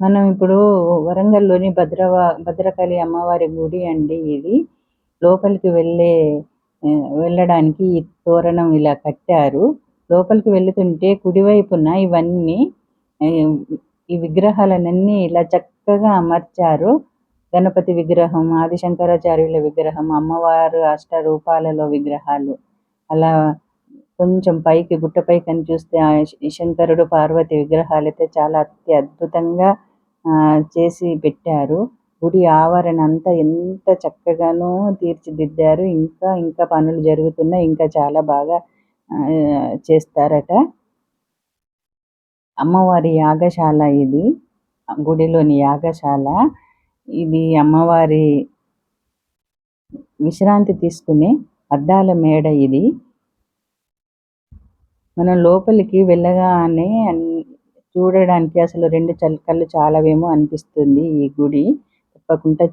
మనం ఇప్పుడు వరంగల్‌లోని భద్రవ భద్రకాళి అమ్మవారి గుడి అండి ఇది. లోపలికి వెళ్ళే వెళ్ళడానికి ఈ తోరణం ఇలా కట్టారు. లోపలికి వెళ్తుంటే కుడివైపున ఇవన్నీ ఈ విగ్రహాలన్నీ ఇలా చక్కగా అమర్చారు. గణపతి విగ్రహం, ఆదిశంకరాచార్యుల విగ్రహం, అమ్మవారు అష్టరూపాలలో విగ్రహాలు. అలా కొంచెం పైకి గుట్టపై చూస్తే ఆ శంకరుడు, పార్వతి విగ్రహాలైతే చాలా అతి అద్భుతంగా చేసి పెట్టారు. గుడి ఆవరణ అంతా ఎంత చక్కగానో తీర్చిదిద్దారు. ఇంకా ఇంకా పనులు జరుగుతున్నాయి. ఇంకా చాలా బాగా చేస్తారట. అమ్మవారి యాగశాల ఇది. గుడిలోని యాగశాల. ఇది అమ్మవారి విశ్రాంతి తీసుకునే అద్దాల మేడ ఇది. మనం లోపలికి వెళ్ళగానే చూడడానికి అసలు రెండు కళ్ళు చాలవేమో అనిపిస్తుంది ఈ గుడి. తప్పకుండా